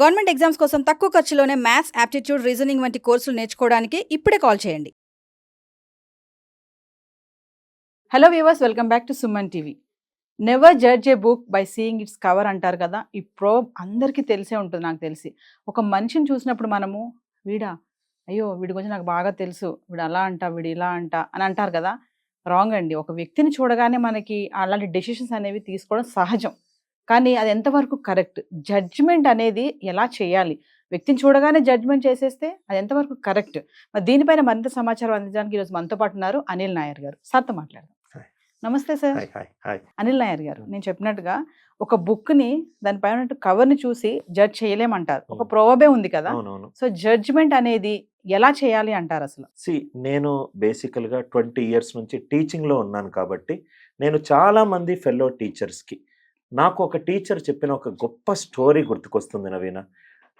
Government exams కోసం తక్కువ ఖర్చులోనే maths aptitude reasoning వంటి కోర్సులు నేర్చుకోవడానికి ఇప్పుడే కాల్ చేయండి. Hello viewers welcome back to Suman TV never judge a book by seeing its cover అంటారు కదా? ఈ ప్రో అందరికీ తెలిసే ఉంటుంది నాకు తెలిసి. ఒక మనిషిని చూసినప్పుడు మనము వీడా అయ్యో వీడి గురించి నాకు బాగా తెలుసు వీడు అలా అంట వీడు ఇలా అంట అని అంటారు కదా? రాంగ్ అండి. ఒక వ్యక్తిని చూడగానే మనకి అలాంటి డెసిషన్స్ అనేవి తీసుకోవడం సహజం. కానీ అది ఎంతవరకు కరెక్ట్? జడ్జ్మెంట్ అనేది ఎలా చేయాలి? వ్యక్తిని చూడగానే జడ్జ్మెంట్ చేసేస్తే అది ఎంతవరకు కరెక్ట్? మరి దీనిపైన మరింత సమాచారం అందించడానికి ఈరోజు మనతో పాటు ఉన్నారు అనిల్ నాయర్ గారు. సార్తో మాట్లాడదాం. నమస్తే సార్. అనిల్ నాయర్ గారు నేను చెప్పినట్టుగా ఒక బుక్ని దానిపైన కవర్ని చూసి జడ్జ్ చేయలేమంటారు. ఒక. ప్రోవబే ఉంది కదా? సో జడ్జ్మెంట్ అనేది ఎలా చేయాలి అంటారు అసలు? సి నేను బేసికల్గా ట్వంటీ ఇయర్స్ నుంచి టీచింగ్లో ఉన్నాను కాబట్టి నేను చాలా మంది ఫెలో టీచర్స్కి నాకు ఒక టీచర్ చెప్పిన ఒక గొప్ప స్టోరీ గుర్తుకొస్తుంది నవీన.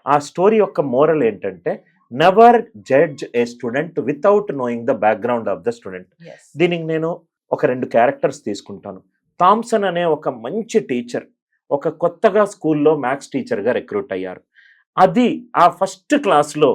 ఆ స్టోరీ యొక్క మోరల్ ఏంటంటే never judge a student without knowing the background of the student దీనికి నేను ఒక రెండు క్యారెక్టర్స్ తీసుకుంటాను. థామ్సన్ అనే ఒక మంచి టీచర్ ఒక కొత్తగా స్కూల్లో మ్యాథ్స్ టీచర్గా రిక్రూట్ అయ్యారు. అది ఆ ఫస్ట్ క్లాస్లో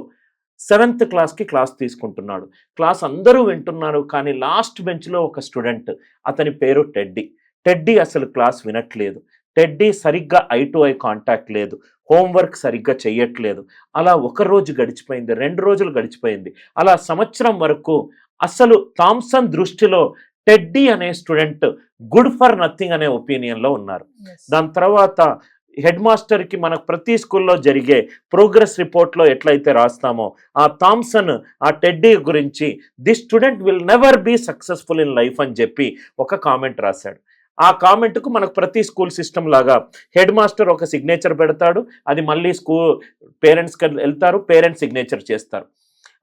సెవెంత్ క్లాస్కి క్లాస్ తీసుకుంటున్నాడు. క్లాస్ అందరూ వింటున్నారు కానీ లాస్ట్ బెంచ్లో ఒక స్టూడెంట్ అతని పేరు టెడ్డీ టెడ్డీ అసలు క్లాస్ వినట్లేదు. టెడ్డీ సరిగ్గా ఐ టు ఐ కాంటాక్ట్ లేదు. హోంవర్క్ సరిగ్గా చెయ్యట్లేదు. అలా ఒక రోజు గడిచిపోయింది రెండు రోజులు గడిచిపోయింది. అలా సంవత్సరం వరకు అసలు థామ్సన్ దృష్టిలో టెడ్డీ అనే స్టూడెంట్ గుడ్ ఫర్ నథింగ్ అనే ఒపీనియన్లో ఉన్నారు. దాని తర్వాత హెడ్ మాస్టర్కి మనకు ప్రతి స్కూల్లో జరిగే ప్రోగ్రెస్ రిపోర్ట్లో ఎట్లయితే రాస్తామో ఆ థామ్సన్ ఆ టెడ్డీ గురించి the student will never be successful in life అని చెప్పి ఒక కామెంట్ రాశాడు. ఆ కామెంట్కు మనకు ప్రతి స్కూల్ సిస్టమ్ లాగా హెడ్ మాస్టర్ ఒక సిగ్నేచర్ పెడతాడు. అది మళ్ళీ స్కూల్ పేరెంట్స్కి వెళ్తారు పేరెంట్స్ సిగ్నేచర్ చేస్తారు.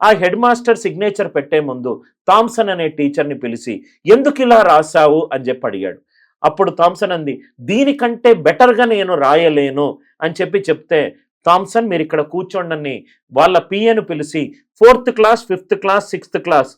ఆ హెడ్ మాస్టర్ సిగ్నేచర్ పెట్టే ముందు థామ్సన్ అనే టీచర్ని పిలిచి ఎందుకు ఇలా రాశావు? అని చెప్పి అడిగాడు. అప్పుడు థామ్సన్ అంది దీనికంటే బెటర్గా నేను రాయలేను. అని చెప్పి చెప్తే థామ్సన్ మీరు ఇక్కడ కూర్చోండి వాళ్ళ పిఏను పిలిచి fourth class fifth class sixth class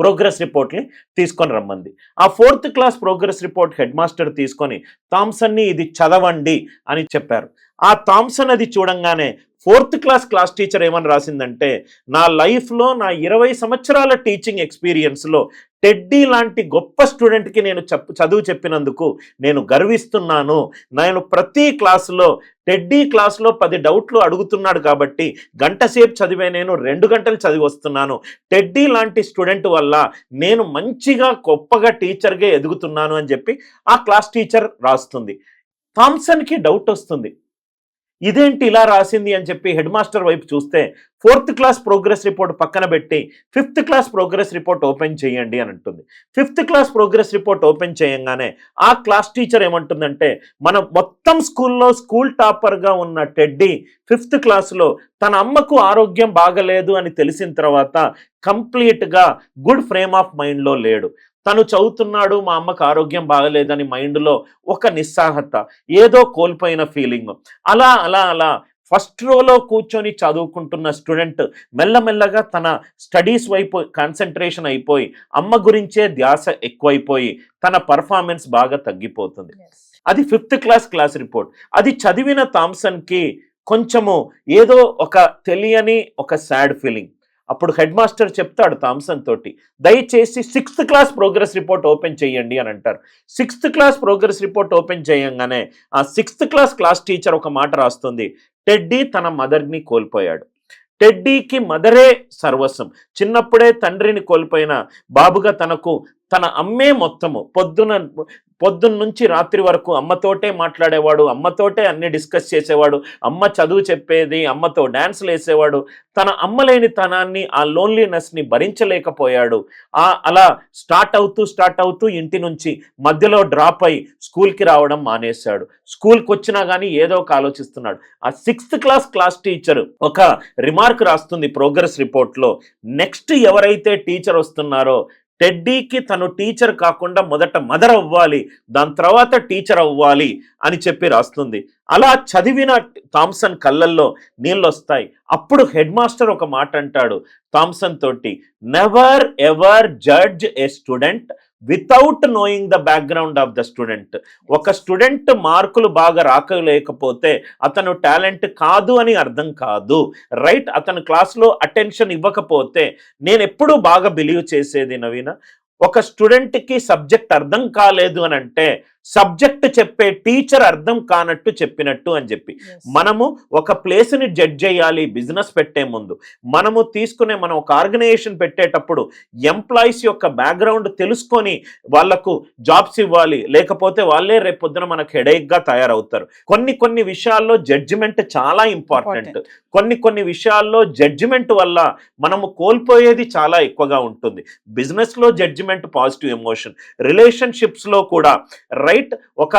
progress రిపోర్ట్ని తీసుకొని రమ్మంది. ఆ fourth class progress report head master తీసుకొని థామ్సన్ని ఇది చదవండి అని చెప్పారు. ఆ థామ్సన్ అది చూడంగానే ఫోర్త్ క్లాస్ క్లాస్ టీచర్ ఏమని రాసిందంటే నా లైఫ్లో నా ఇరవై సంవత్సరాల టీచింగ్ ఎక్స్పీరియన్స్లో టెడ్డీ లాంటి గొప్ప స్టూడెంట్కి నేను చెప్పు చదువు చెప్పినందుకు నేను గర్విస్తున్నాను. నేను ప్రతి క్లాసులో టెడ్డీ క్లాస్లో పది డౌట్లు అడుగుతున్నాడు కాబట్టి గంట సేపు చదివే నేను రెండు గంటలు చదివి వస్తున్నాను. టెడ్డీ లాంటి స్టూడెంట్ వల్ల నేను మంచిగా గొప్పగా టీచర్గా ఎదుగుతున్నాను అని చెప్పి ఆ క్లాస్ టీచర్ రాస్తుంది. థామ్సన్కి డౌట్ వస్తుంది. ఇదేంటి ఇలా రాసింది అని చెప్పి హెడ్ మాస్టర్ వైపు చూస్తే ఫోర్త్ క్లాస్ ప్రోగ్రెస్ రిపోర్ట్ పక్కన పెట్టి fifth class progress report open చేయండి అని అంటుంది. Fifth class progress report open చేయంగానే ఆ క్లాస్ టీచర్ ఏమంటుందంటే మన మొత్తం స్కూల్లో స్కూల్ టాపర్గా ఉన్న టెడ్డీ ఫిఫ్త్ క్లాస్లో తన అమ్మకు ఆరోగ్యం బాగలేదు అని తెలిసిన తర్వాత కంప్లీట్గా గుడ్ ఫ్రేమ్ ఆఫ్ మైండ్లో లేడు. తను చదువుతున్నాడు మా అమ్మకు ఆరోగ్యం బాగలేదని మైండ్లో ఒక నిస్సాహత ఏదో కోల్పోయిన ఫీలింగ్ అలా అలా అలా ఫస్ట్ రోలో కూర్చొని చదువుకుంటున్న స్టూడెంట్ మెల్లమెల్లగా తన స్టడీస్ వైపు కాన్సన్ట్రేషన్ అయిపోయి అమ్మ గురించే ధ్యాస ఎక్కువైపోయి తన పర్ఫార్మెన్స్ బాగా తగ్గిపోతుంది. అది ఫిఫ్త్ క్లాస్ క్లాస్ రిపోర్ట్ అది చదివిన థామ్సన్కి కొంచెము ఏదో ఒక తెలియని ఒక సాడ్ ఫీలింగ్ అప్పుడు హెడ్ మాస్టర్ చెప్తాడు థామ్సన్ తోటి దయచేసి sixth class progress report open చేయండి అని అంటారు. Sixth class progress report open చేయంగానే ఆ సిక్స్త్ క్లాస్ క్లాస్ టీచర్ ఒక మాట రాస్తుంది. టెడ్డీ తన మదర్ని కోల్పోయాడు. టెడ్డీకి మదరే సర్వస్వం. చిన్నప్పుడే తండ్రిని కోల్పోయిన బాబుగా తనకు తన అమ్మే మొత్తము. పొద్దున పొద్దున్న నుంచి రాత్రి వరకు అమ్మతోటే మాట్లాడేవాడు అమ్మతోటే అన్ని డిస్కస్ చేసేవాడు అమ్మ చదువు చెప్పేది అమ్మతో డ్యాన్స్లు వేసేవాడు. తన అమ్మ లేని తనాన్ని ఆ లోన్లీనెస్ని భరించలేకపోయాడు. ఆ అలా స్టార్ట్ అవుతూ స్టార్ట్ అవుతూ ఇంటి నుంచి మధ్యలో డ్రాప్ అయి స్కూల్కి రావడం మానేశాడు. స్కూల్కి వచ్చినా కానీ ఏదో ఒక ఆలోచిస్తున్నాడు. ఆ సిక్స్త్ క్లాస్ క్లాస్ టీచర్ ఒక రిమార్క్ రాస్తుంది ప్రోగ్రెస్ రిపోర్ట్లో. నెక్స్ట్ ఎవరైతే టీచర్ వస్తున్నారో టెడ్డీకి తను టీచర్ కాకుండా మొదట మదర్ అవ్వాలి దాని తర్వాత టీచర్ అవ్వాలి అని చెప్పి రాస్తుంది. అలా చదివిన థామ్సన్ కళ్ళల్లో నీళ్ళు వస్తాయి. అప్పుడు హెడ్ మాస్టర్ ఒక మాట అంటాడు థామ్సన్ తోటి never ever judge a student without knowing the background of the student ఒక స్టూడెంట్ మార్కులు బాగా రాకలేకపోతే అతను టాలెంట్ కాదు అని అర్థం కాదు. రైట్ అతను క్లాస్లో అటెన్షన్ ఇవ్వకపోతే నేను ఎప్పుడూ బాగా బిలీవ్ చేసేది నవీన. ఒక స్టూడెంట్కి సబ్జెక్ట్ అర్థం కాలేదు అని అంటే సబ్జెక్ట్ చెప్పే టీచర్ అర్థం కానట్టు చెప్పినట్టు అని చెప్పి. మనము ఒక ప్లేస్ని జడ్జ్ చేయాలి బిజినెస్ పెట్టే ముందు. మనము తీసుకునే మనం ఒక ఆర్గనైజేషన్ పెట్టేటప్పుడు ఎంప్లాయీస్ యొక్క బ్యాక్గ్రౌండ్ తెలుసుకొని వాళ్ళకు జాబ్స్ ఇవ్వాలి. లేకపోతే వాళ్ళే రేపు పొద్దున మనకు హెడేక్గా తయారవుతారు. కొన్ని కొన్ని విషయాల్లో జడ్జిమెంట్ చాలా ఇంపార్టెంట్. కొన్ని కొన్ని విషయాల్లో జడ్జిమెంట్ వల్ల మనము కోల్పోయేది చాలా ఎక్కువగా ఉంటుంది. బిజినెస్లో జడ్జిమెంట్ పాజిటివ్ ఎమోషన్. రిలేషన్షిప్స్లో కూడా రైట్ ఒక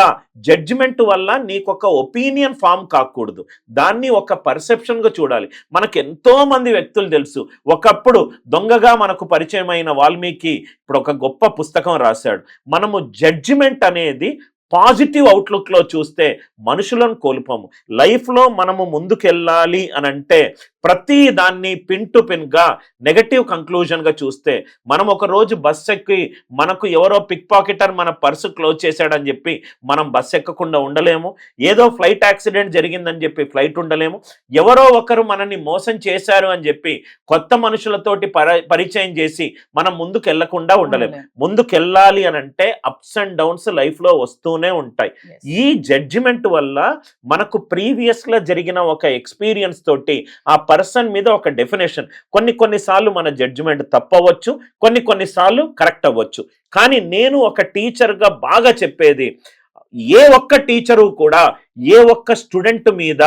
జడ్జిమెంట్ వల్ల నీకు ఒక ఒపీనియన్ ఫామ్ కాకూడదు. దాన్ని ఒక పర్సెప్షన్గా చూడాలి. మనకు ఎంతో మంది వ్యక్తులు తెలుసు. ఒకప్పుడు దొంగగా మనకు పరిచయమైన వాల్మీకి ఇప్పుడు ఒక గొప్ప పుస్తకం రాశాడు. మనము జడ్జిమెంట్ అనేది పాజిటివ్ అవుట్లుక్లో చూస్తే మనుషులను కోల్పోము. లైఫ్లో మనము ముందుకెళ్ళాలి అని అంటే ప్రతి దాన్ని పిన్ టు పిన్గా నెగటివ్ కంక్లూజన్గా చూస్తే మనం ఒక రోజు బస్ ఎక్కి మనకు ఎవరో పిక్ పాకెటర్ మన పర్సు క్లోజ్ చేశాడని చెప్పి మనం బస్ ఎక్కకుండా ఉండలేము. ఏదో ఫ్లైట్ యాక్సిడెంట్ జరిగిందని చెప్పి ఫ్లైట్ ఉండలేము. ఎవరో ఒకరు మనల్ని మోసం చేశారు అని చెప్పి కొత్త మనుషులతోటి పర పరిచయం చేసి మనం ముందుకు వెళ్ళకుండా ఉండలేము. ముందుకెళ్ళాలి అని అంటే అప్స్ అండ్ డౌన్స్ లైఫ్లో వస్తూనే ఉంటాయి. ఈ జడ్జిమెంట్ వల్ల మనకు ప్రీవియస్గా జరిగిన ఒక ఎక్స్పీరియన్స్ తోటి ఆ పర్సన్ మీద ఒక డెఫినేషన్. కొన్ని కొన్నిసార్లు మన జడ్జిమెంట్ తప్పవచ్చు కొన్ని కొన్నిసార్లు కరెక్ట్ అవ్వచ్చు. కానీ నేను ఒక టీచర్గా బాగా చెప్పేది ఏ ఒక్క టీచరు కూడా ఏ ఒక్క స్టూడెంట్ మీద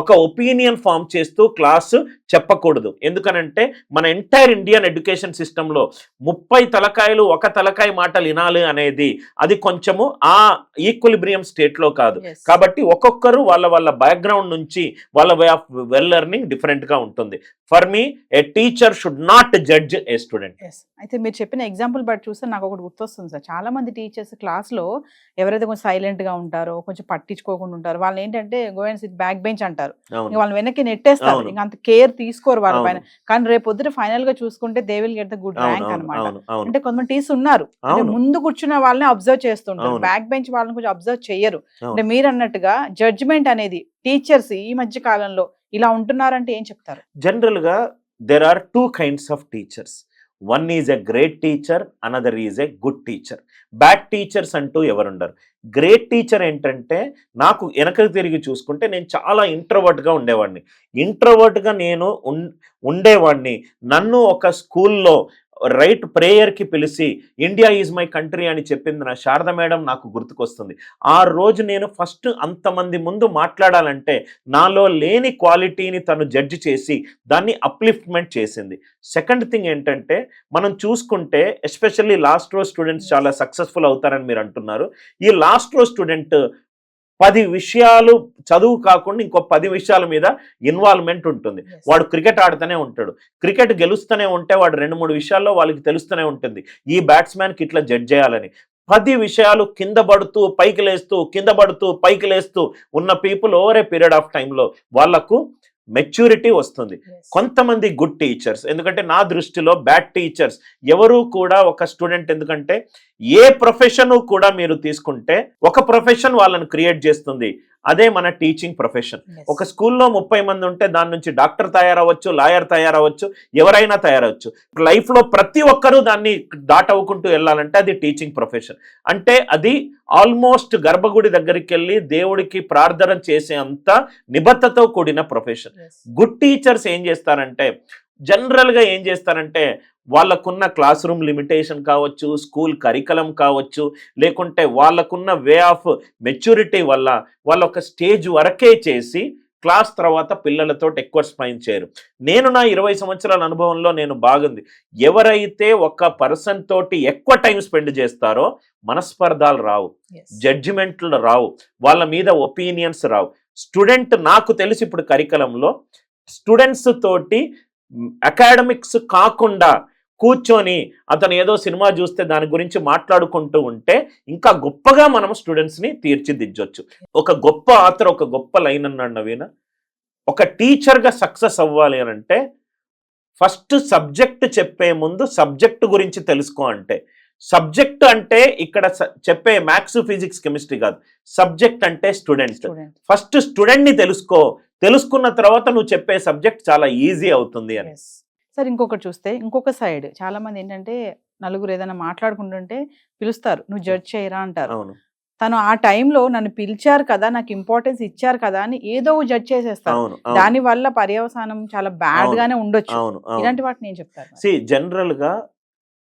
ఒక ఒపీనియన్ ఫామ్ చేస్తూ క్లాసు చెప్పకూడదు. ఎందుకనంటే మన ఎంటైర్ ఇండియన్ ఎడ్యుకేషన్ సిస్టంలో ముప్పై తలకాయలు ఒక తలకాయ మాటలు వినాలి అనేది అది కొంచెము ఆ ఈక్వలిబ్రియం స్టేట్లో కాదు. కాబట్టి ఒక్కొక్కరు వాళ్ళ వాళ్ళ బ్యాక్గ్రౌండ్ నుంచి వాళ్ళ వే ఆఫ్ వెల్ లెర్నింగ్ డిఫరెంట్గా ఉంటుంది. For me a teacher should not judge a student. అయితే మీరు చెప్పిన ఎగ్జాంపుల్ బట్టి చూస్తే నాకు ఒకటి గుర్తొస్తుంది సార్. చాలా మంది టీచర్స్ క్లాస్లో ఎవరైతే కొంచెం సైలెంట్గా ఉంటారో కొంచెం పట్టించుకోకుండా ఉంటారో వాళ్ళని ఏంటంటే గోయన్స్ బ్యాక్ బెంచ్ అంటారు. వాళ్ళని వెనక్కి నెట్టేస్తారు. ఇంకా అంత కేర్ తీసుకోరు వాళ్ళ. పైన. కానీ రేపు పొద్దున ఫైనల్గా చూసుకుంటే they will get the good rank అనమాట అంటే కొంతమంది టీస్ ఉన్నారు. అంటే ముందు కూర్చున్న వాళ్ళని అబ్జర్వ్ చేస్తుంటారు. బ్యాక్ బెంచ్ వాళ్ళని కొంచెం అబ్జర్వ్ చేయరు. అంటే మీరు అన్నట్టుగా జడ్జిమెంట్ అనేది టీచర్స్ ఈ మధ్య కాలంలో ఇలా ఉంటున్నారంటే ఏం చెప్తారు? జనరల్గా there are two kinds of teachers one is a great teacher another is a good teacher bad teachers అంటూ ఎవరుండరు. గ్రేట్ టీచర్ ఏంటంటే నాకు వెనకకు తిరిగి చూసుకుంటే నేను చాలా ఇంట్రవర్ట్గా ఉండేవాడిని. ఇంట్రవర్ట్గా నేను ఉండేవాడిని. నన్ను ఒక స్కూల్లో రైట్ ప్రేయర్కి పిలిచి ఇండియా ఈజ్ మై కంట్రీ అని చెప్పింది నా శారద మేడం నాకు గుర్తుకొస్తుంది. ఆ రోజు నేను ఫస్ట్ అంతమంది ముందు మాట్లాడాలంటే నాలో లేని క్వాలిటీని తను జడ్జి చేసి దాన్ని అప్లిఫ్ట్మెంట్ చేసింది. సెకండ్ థింగ్ ఏంటంటే మనం చూసుకుంటే ఎస్పెషల్లీ లాస్ట్ రో స్టూడెంట్స్ చాలా సక్సెస్ఫుల్ అవుతారని మీరు అంటున్నారు. ఈ లాస్ట్ రో స్టూడెంట్ పది విషయాలు చదువు కాకుండా ఇంకో పది విషయాల మీద ఇన్వాల్వ్మెంట్ ఉంటుంది. వాడు క్రికెట్ ఆడుతూనే ఉంటాడు. క్రికెట్ గెలుస్తూనే ఉంటే వాడు రెండు మూడు విషయాల్లో వాళ్ళకి తెలుస్తూనే ఉంటుంది. ఈ బ్యాట్స్మెన్కి ఇట్లా జడ్జ్ చేయాలని. పది విషయాలు కింద పడుతూ పైకి లేస్తూ కింద పడుతూ పైకి లేస్తూ ఉన్న people over a period of టైంలో వాళ్ళకు మెచ్యూరిటీ వస్తుంది. కొంతమంది గుడ్ టీచర్స్ ఎందుకంటే నా దృష్టిలో బ్యాడ్ టీచర్స్ ఎవరు కూడా ఒక స్టూడెంట్ ఎందుకంటే ఏ ప్రొఫెషన్ కూడా మీరు తీసుకుంటే ఒక ప్రొఫెషన్ వాళ్ళని క్రియేట్ చేస్తుంది. అదే మన టీచింగ్ ప్రొఫెషన్. ఒక స్కూల్లో ముప్పై మంది ఉంటే దాని నుంచి డాక్టర్ తయారవ్వచ్చు లాయర్ తయారవ్వచ్చు ఎవరైనా తయారవచ్చు. లైఫ్లో ప్రతి ఒక్కరూ దాన్ని దాటవుకుంటూ వెళ్ళాలంటే అది టీచింగ్ ప్రొఫెషన్. అంటే అది ఆల్మోస్ట్ గర్భగుడి దగ్గరికి వెళ్ళి దేవుడికి ప్రార్థన చేసే అంత నిబద్ధతతో కూడిన ప్రొఫెషన్. గుడ్ టీచర్స్ ఏం చేస్తారంటే జనరల్గా ఏం చేస్తారంటే వాళ్ళకున్న క్లాస్ రూమ్ లిమిటేషన్ కావచ్చు స్కూల్ కరికలం కావచ్చు లేకుంటే వాళ్ళకున్న వే ఆఫ్ మెచ్యూరిటీ వల్ల వాళ్ళ ఒక స్టేజ్ వరకే చేసి క్లాస్ తర్వాత పిల్లలతో ఎక్కువ స్పైన్ చేయరు. నేను నా ఇరవై సంవత్సరాల అనుభవంలో నేను బాగుంది. ఎవరైతే ఒక పర్సన్ తోటి ఎక్కువ టైం స్పెండ్ చేస్తారో మనస్పర్ధాలు రావు. జడ్జిమెంట్లు రావు. వాళ్ళ మీద ఒపీనియన్స్ రావు. స్టూడెంట్ నాకు తెలిసి ఇప్పుడు కరికలంలో. స్టూడెంట్స్ తోటి అకాడమిక్స్ కాకుండా కూర్చొని అతను ఏదో సినిమా చూస్తే దాని గురించి మాట్లాడుకుంటూ ఉంటే ఇంకా గొప్పగా మనం స్టూడెంట్స్ని తీర్చిదిద్దొచ్చు. ఒక గొప్ప ఆథర్ ఒక గొప్ప లైన్ అన్నాడు నవీన. ఒక టీచర్గా సక్సెస్ అవ్వాలి అని అంటే ఫస్ట్ సబ్జెక్ట్ చెప్పే ముందు సబ్జెక్ట్ గురించి తెలుసుకో అంటే. సబ్జెక్ట్ అంటే ఇక్కడ చెప్పే మ్యాథ్స్ ఫిజిక్స్ కెమిస్ట్రీ కాదు. సబ్జెక్ట్ అంటే స్టూడెంట్. ఫస్ట్ స్టూడెంట్ని తెలుసుకో. తెలుసుకున్న తర్వాత నువ్వు చెప్పే సబ్జెక్ట్ చాలా ఈజీ అవుతుంది అని. సార్ ఇంకొకటి చూస్తే ఇంకొక సైడ్ చాలా మంది ఏంటంటే నలుగురు ఏదైనా మాట్లాడుకుంటుంటే పిలుస్తారు. నువ్వు జడ్జ్ చేయరా అంటారు. అవును. తను ఆ టైంలో నన్ను పిలిచారు కదా నాకు ఇంపార్టెన్స్ ఇచ్చారు కదా అని ఏదో జడ్జ్ అవును దాని వల్ల పర్యవసానం చాలా బ్యాడ్. గానే ఉండొచ్చు. ఇలాంటి వాటిని మరి? సి జనరల్గా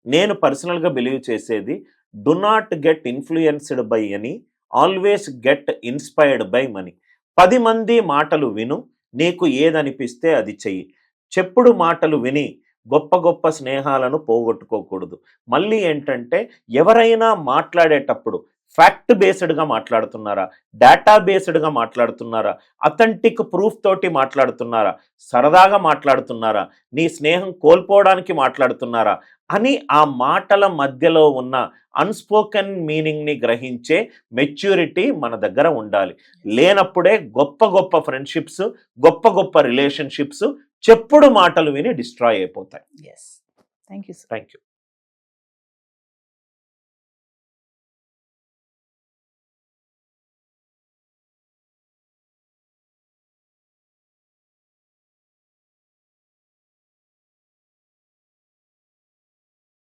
నేను పర్సనల్గా బిలీవ్ చేసేది do not get influenced by అని always get inspired by many పది మంది మాటలు విను నీకు ఏదనిపిస్తే అది చెయ్యి. చెప్పుడు మాటలు విని గొప్ప గొప్ప స్నేహాలను పోగొట్టుకోకూడదు. మళ్ళీ ఏంటంటే ఎవరైనా మాట్లాడేటప్పుడు ఫ్యాక్ట్ బేస్డ్గా మాట్లాడుతున్నారా? డేటా బేస్డ్గా మాట్లాడుతున్నారా? అథెంటిక్ ప్రూఫ్ తోటి మాట్లాడుతున్నారా? సరదాగా మాట్లాడుతున్నారా? నీ స్నేహం కోల్పోవడానికి మాట్లాడుతున్నారా? అని ఆ మాటల మధ్యలో ఉన్న అన్స్పోకెన్ మీనింగ్ని గ్రహించే మెచ్యూరిటీ మన దగ్గర ఉండాలి. లేనప్పుడే గొప్ప గొప్ప ఫ్రెండ్షిప్స్ గొప్ప గొప్ప రిలేషన్షిప్స్ చెప్పుడు మాటలు విని డిస్ట్రాయ్ అయిపోతాయి. You, sir. Thank you